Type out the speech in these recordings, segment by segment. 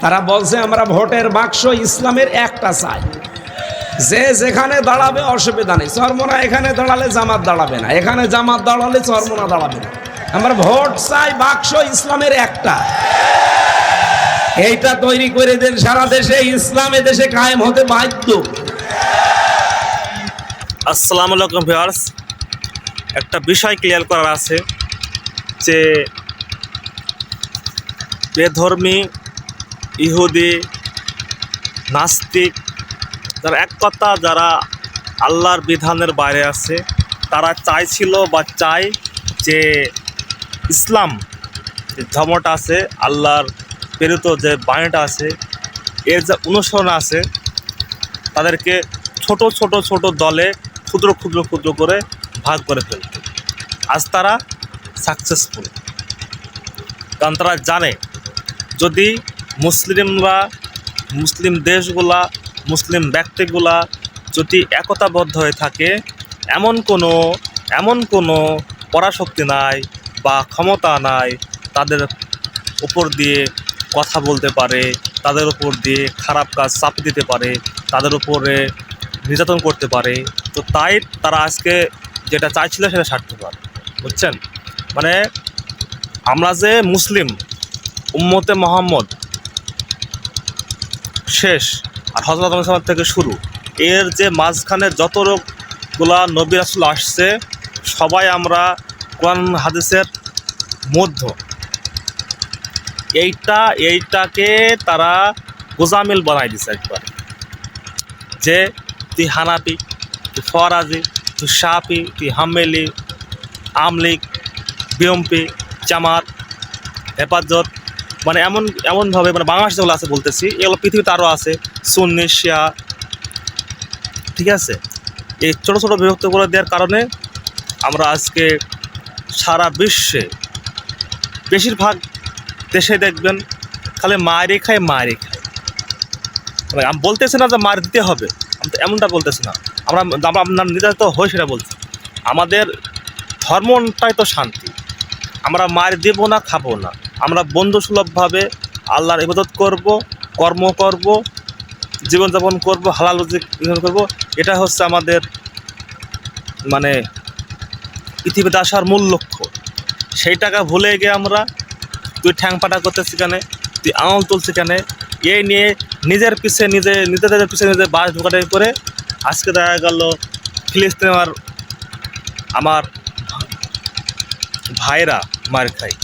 তারা বলছে, আমরা ভোটের বাক্স ইসলামের একটা চাই। যে যেখানে দাঁড়াবে অসুবিধা নেই। চরমোনা এখানে দাঁড়ালে জামাত দাঁড়াবে না। এখানে জামাত দাঁড়ালে চরমোনা দাঁড়াবে না। আমরা ভোট চাই, বাক্স ইসলামের একটা। এইটা তৈরি করে দেন সারা দেশে। ইসলাম দেশে কায়েম হতে বাধ্য। আসসালামু আলাইকুম ভিউয়ার্স। একটা বিষয় ক্লিয়ার করার আছে যে বেধর্মী ইহুদি, নাস্তিক, যারা এক কথা যারা আল্লাহর বিধানের বাইরে আছে, তারা চাইছিল বা চায় যে ইসলাম ধর্মটা আছে, আল্লাহর প্রেরিত যে বাণীটা আছে, এর যে অনুসরণ আছে, তাদেরকে ছোট ছোট ছোট দলে ক্ষুদ্র ক্ষুদ্র ক্ষুদ্র করে ভাগ করে ফেলতে। আজ তারা সাকসেসফুল কারণ তারা জানে, যদি মুসলিমরা, মুসলিম দেশগুলা, মুসলিম ব্যক্তিগুলা যদি একতাবদ্ধ হয়ে থাকে, এমন কোনো এমন কোনো পরাশক্তি নাই বা ক্ষমতা নাই তাদের উপর দিয়ে কথা বলতে পারে, তাদের উপর দিয়ে খারাপ কাজ চাপ দিতে পারে, তাদের উপরে নির্যাতন করতে পারে, তো তাই তারা আজকে যেটা চাইছিল সেটা সারতে পারে, বুঝছেন? মানে আমরা যে মুসলিম, উম্মতে মোহাম্মদ শেষ আর হজরত মোহাম্মদ থেকে শুরু। এর যে মাঝখানে যত রোগগুলা নবী রাসুল আসছে, সবাই আমরা কোরআন হাদিসের মধ্য। এইটা, এইটাকে তারা গোজামিল বানাই দিছে একবার। যে তুই হানাপি তুই ফরাজি, তুই সাপি তুই হামেলি আমলিক, বিএমপি, জামাত, হেফাজত মানে এমন, এমনভাবে মানে বাংলাদেশ যেগুলো আছে বলতেছি, এগুলো পৃথিবীতে আরও আছে, সুন্নি, শিয়া, ঠিক আছে? এই ছোটো ছোটো বিভক্তগুলো দেওয়ার কারণে আমরা আজকে সারা বিশ্বে বেশিরভাগ দেশে দেখবেন খালি মায়েরই খায় মায়েরই খায়। মানে আমি বলতেছি না যে মার দিতে হবে, আমি তো এমনটা বলতেছি না। আমরা আমরা আপনার নির্ধারিত হই সেটা বলছি। আমাদের ধর্মটাই তো শান্তি। আমরা মার দেবো না, খাব না। আমরা বন্ধুসুলভভাবে আল্লাহর ইবাদত করব, কর্ম করব, জীবনযাপন করব, হালাল করব। এটা হচ্ছে আমাদের মানে পৃথিবীতে আসার মূল লক্ষ্য। সেই টাকা ভুলে গিয়ে আমরা তুই ঠ্যাং পাটা করতেছি কেন, তুই আঙুল তুলছি কেন, এই নিয়ে নিজের পিছে নিজে, নিজেদের পিছে নিজে বাস ঢোকাটাই করে আজকে দেখা গেল ফিলিস্তিনে আমার আমার ভাইরা মার খায়।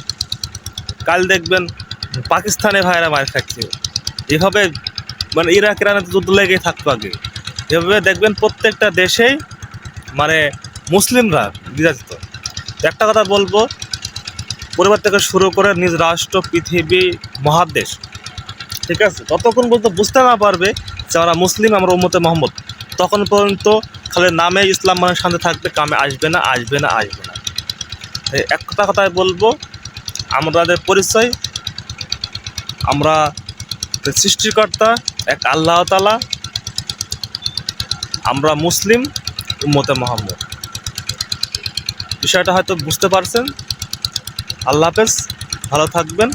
কাল দেখবেন পাকিস্তানে ভাইরা মার খাচ্ছে। এভাবে মানে ইরাক ইরানে যুদ্ধ লেগেই থাকতো আগে। এভাবে দেখবেন প্রত্যেকটা দেশেই মানে মুসলিমরা বিরাজিত। একটা কথা বলব, পরিবার থেকে শুরু করে নিজ রাষ্ট্র, পৃথিবী, মহাদেশ, ঠিক আছে? ততক্ষণ পর্যন্ত বুঝতে না পারবে যে আমরা মুসলিম, আমরা উম্মতে মোহাম্মদ, তখন পর্যন্ত খালি নামে ইসলাম মানে শান্তি থাকবে, কামে আসবে না আসবে না আসবে না। এই এক কথা কথায় বলব আমাদের পরিচয়। আমরা সৃষ্টিকর্তা, এক আল্লাহ তালা আমরা মুসলিম, উম্মতে মোহাম্মদ। বিষয়টা হয়তো বুঝতে পারছেন। আল্লাহ হাফেজ, ভালো থাকবেন।